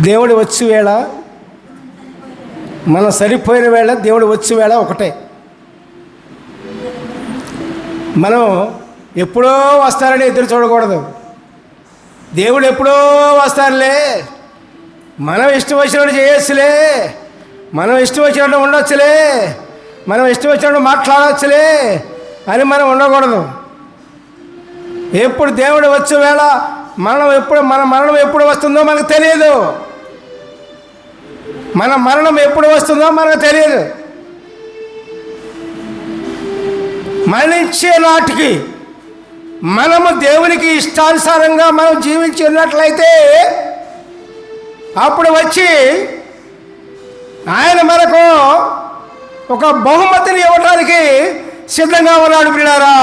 దేవుడు వచ్చి వేళ మనం సరిపోయిన వేళ దేవుడు వచ్చి వేళ ఒకటే. మనం ఎప్పుడో వస్తారని ఎదురు చూడకూడదు. దేవుడు ఎప్పుడో వస్తారులే. మనం ఇష్టం వచ్చినట్టు చేయొచ్చులే. మనం ఇష్టం వచ్చినట్టు ఉండొచ్చులే. మనం ఇష్టం వచ్చినట్టు మాట్లాడవచ్చులే అని మనం ఉండకూడదు. ఎప్పుడు దేవుడు వచ్చే వేళ మరణం ఎప్పుడు మన మరణం ఎప్పుడు వస్తుందో మనకు తెలియదు మన మరణం ఎప్పుడు వస్తుందో మనకు తెలియదు. మరణించే నాటికి మనము దేవునికి ఇష్టానుసారంగా మనం జీవించినట్లయితే అప్పుడు వచ్చి ఆయన మనకు ఒక బహుమతిని ఇవ్వడానికి సిద్ధంగా ఉన్నాడు పిల్లారా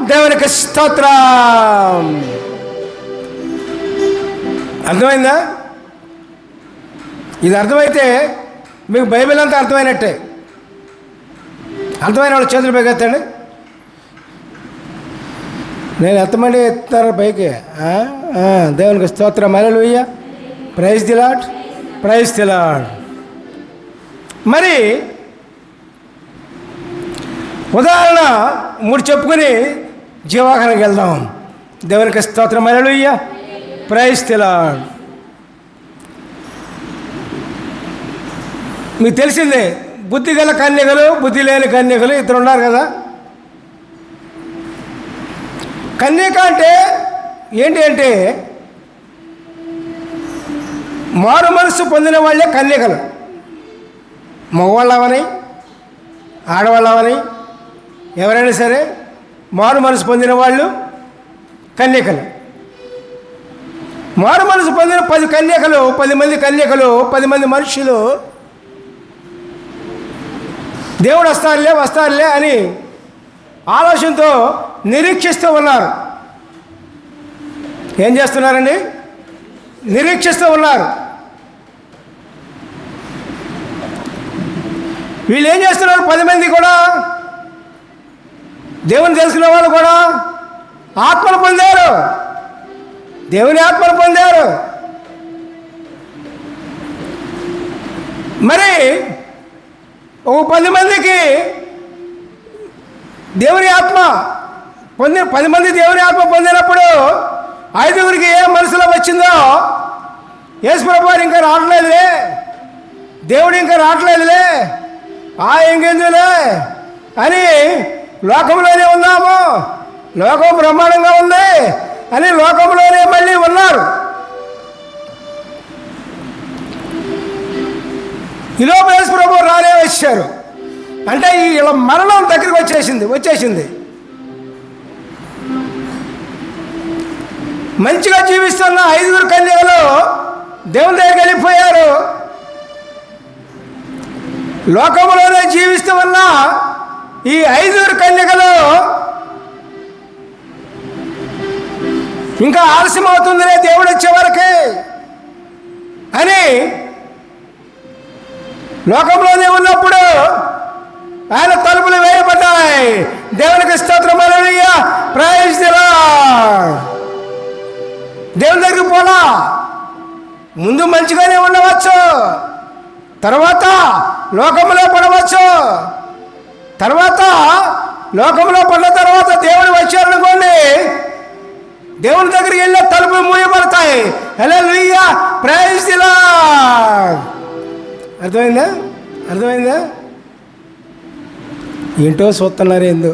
దేవునికి స్తోత్రం. అర్థమైందా? ఇది అర్థమైతే మీకు బైబిల్ అంతా అర్థమైనట్టే. అర్థమైన వాళ్ళు చేతులు పైకెత్తండి నేను ఎంతమంది ఎత్తారు పైకి? దేవునికి ఆ, దేవునికి స్తోత్రం. Hallelujah praise the Lord praise the Lord మరి ఉదాహరణ మూడు చెప్పుకొని జీవాహరణకి వెళ్దాం. దేవునికి స్తోత్రం. అలలుయ్య ప్రైజ్ దిలాట్ మీకు తెలిసిందే బుద్ధి గల కన్యకలు బుద్ధి లేని కన్యకలు ఇద్దరు ఉన్నారు కదా? కన్యక అంటే ఏంటి అంటే మారు మనసు పొందిన వాళ్ళే కన్యకలు. మగవాళ్ళవని ఆడవాళ్ళవని ఎవరైనా సరే మారు మనసు పొందిన వాళ్ళు కన్యకలు. మారు మనసు పొందిన పది కన్యకలు పది మంది కన్యకలు పది మంది మనుషులు దేవుడు వస్తారులే వస్తారులే అని ఆలోచనతో నిరీక్షిస్తూ ఉన్నారు. ఏం చేస్తున్నారండి? నిరీక్షిస్తూ ఉన్నారు. వీళ్ళు ఏం చేస్తున్నారు? పది మంది కూడా దేవుని తెలుసుకునే వాళ్ళు కూడా ఆత్మలు పొందారు. దేవుని ఆత్మలు పొందారు. మరి ఒక పది మందికి దేవుని ఆత్మ పొంది పది మంది దేవుని ఆత్మ పొందినప్పుడు ఐదుగురికి ఏ మనసులో వచ్చిందో యేసుప్రభు ఇంకా రావట్లేదులే. దేవుడు ఇంకా రావట్లేదులే. ఆ ఇంకెందులే అని లోకంలోనే ఉన్నాము. లోకం బ్రహ్మాండంగా ఉంది అని లోకంలోనే మళ్ళీ ఉన్నారు. ఈలోపు యేసు ప్రభు అంటే ఈ మరణం దగ్గరికి వచ్చేసింది వచ్చేసింది. మంచిగా జీవిస్తున్న ఐదుగురు కన్యలు దేవుని దగ్గరికి వెళ్ళిపోయారు. లోకంలోనే జీవిస్తున్న ఈ ఐదుగురు కన్యకలు ఇంకా ఆలస్యం అవుతుందిలే దేవుడు వచ్చే వరకే అని లోకంలోనే ఉన్నప్పుడు ఆయన తలుపులు వేయబడ్డాయి. దేవునికి స్తోత్రం అలలుయ్య ప్రైజ్ దేవుని దగ్గరికి పోలా ముందు మంచిగానే ఉండవచ్చు. తర్వాత లోకంలో పడవచ్చు. తర్వాత లోకంలో పడిన తర్వాత దేవుడు వచ్చారనుకోండి దేవుని దగ్గరికి వెళ్ళే తలుపులు మూయబడతాయి. హలో లుయ్యా ప్రైజ్ అర్థమైందా? అర్థమైందా? ఏంటో చూస్తున్నారు ఏందో